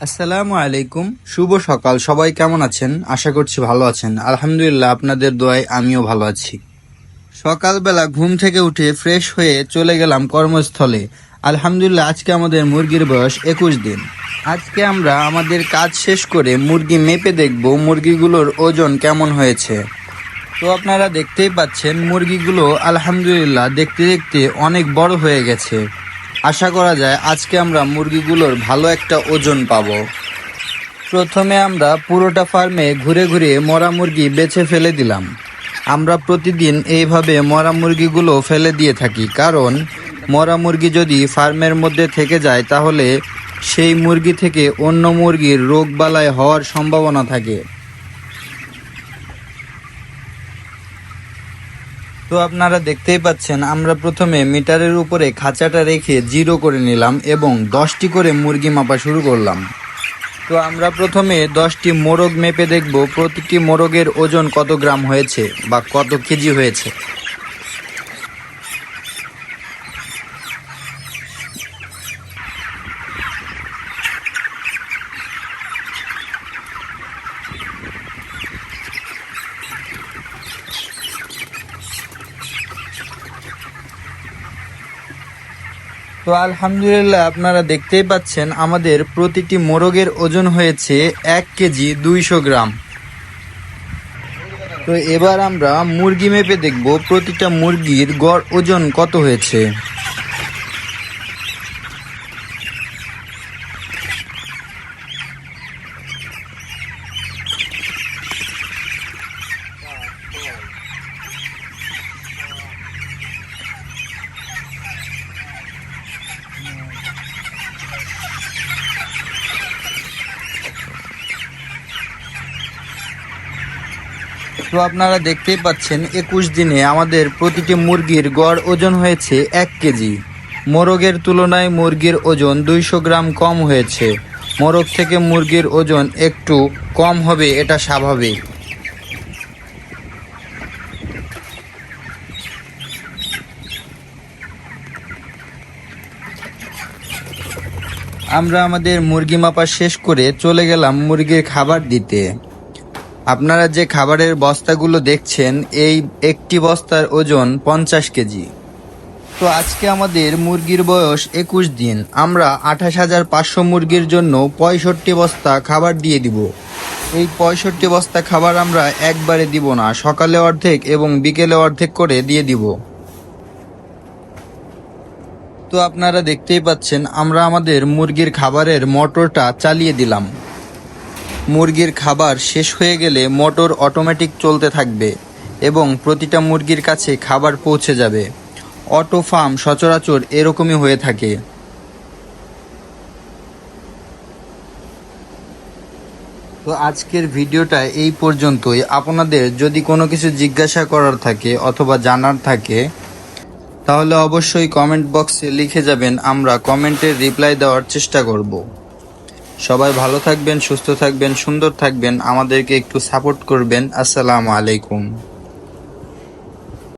আসসালামু আলাইকুম। শুভ সকাল। সবাই কেমন আছেন? আশা করছি ভালো আছেন। আলহামদুলিল্লাহ, আপনাদের দোয়ায় আমিও ভালো আছি। সকালবেলা ঘুম থেকে উঠে ফ্রেশ হয়ে চলে গেলাম কর্মস্থলে। আলহামদুলিল্লাহ, আজকে আমাদের মুরগির বয়স একুশ দিন। আজকে আমরা আমাদের কাজ শেষ করে মুরগি মেপে দেখব মুরগিগুলোর ওজন কেমন হয়েছে। তো আপনারা দেখতেই পাচ্ছেন, মুরগিগুলো আলহামদুলিল্লাহ দেখতে দেখতে অনেক বড় হয়ে গেছে। আশা করা যায় আজকে আমরা মুরগিগুলোর ভালো একটা ওজন পাব। প্রথমে আমরা পুরোটা ফার্মে ঘুরে ঘুরে মরা মুরগি বেছে ফেলে দিলাম। আমরা প্রতিদিন এইভাবে মরা মুরগিগুলো ফেলে দিয়ে থাকি, কারণ মরা মুরগি যদি ফার্মের মধ্যে থেকে যায়, তাহলে সেই মুরগি থেকে অন্য মুরগির রোগ বালাই হওয়ার সম্ভাবনা থাকে। তো আপনারা দেখতেই পাচ্ছেন, আমরা প্রথমে মিটারের উপরে খাঁচাটা রেখে জিরো করে নিলাম এবং দশটি করে মুরগি মাপা শুরু করলাম। তো আমরা প্রথমে দশটি মোরগ মেপে দেখব প্রতিটি মোরগের ওজন কত গ্রাম হয়েছে বা কত কেজি হয়েছে। তো আলহামদুলিল্লাহ আপনারা দেখতেই পাচ্ছেন, আমাদের প্রতিটি মোরগের ওজন হয়েছে এক কেজি দুইশো গ্রাম। তো এবার আমরা মুরগি মেপে দেখব প্রতিটা মুরগির গড় ওজন কত হয়েছে। তো আপনারা দেখতেই পাচ্ছেন, একুশ দিনে আমাদের প্রতিটি মুরগির গড় ওজন হয়েছে এক কেজি। মোরগের তুলনায় মুরগির ওজন দুইশো গ্রাম কম হয়েছে। মোরগ থেকে মুরগির ওজন একটু কম হবে, এটা স্বাভাবিক। আমরা আমাদের মুরগি মাপা শেষ করে চলে গেলাম মুরগির খাবার দিতে। আপনারা যে খাবারের বস্তাগুলো দেখছেন, এই একটি বস্তার ওজন পঞ্চাশ কেজি। তো আজকে আমাদের মুরগির বয়স একুশ দিন। আমরা আঠাশ হাজার পাঁচশো মুরগির জন্য পঁয়ষট্টি বস্তা খাবার দিয়ে দিব। এই পঁয়ষট্টি বস্তা খাবার আমরা একবারে দিব না, সকালে অর্ধেক এবং বিকেলে অর্ধেক করে দিয়ে দিব। তো আপনারা দেখতেই পাচ্ছেন, আমরা আমাদের মুরগির খাবারের মোটরটা চালিয়ে দিলাম। মুরগির খাবার শেষ হয়ে গেলে মোটর অটোমেটিক চলতে থাকবে এবং প্রতিটা মুরগির কাছে খাবার পৌঁছে যাবে। অটো ফার্ম সচরাচর এরকমই হয়ে থাকে। তো আজকের ভিডিওটা এই পর্যন্তই। আপনাদের যদি কোনো কিছু জিজ্ঞাসা করার থাকে অথবা জানার থাকে, তাহলে অবশ্যই কমেন্ট বক্সে লিখে যাবেন, আমরা কমেন্টের রিপ্লাই দেওয়ার চেষ্টা করব। সবাই ভালো থাকবেন সুস্থ থাকবেন সুন্দর থাকবেন। আমাদেরকে একটু সাপোর্ট করবেন। আসসালামু আলাইকুম।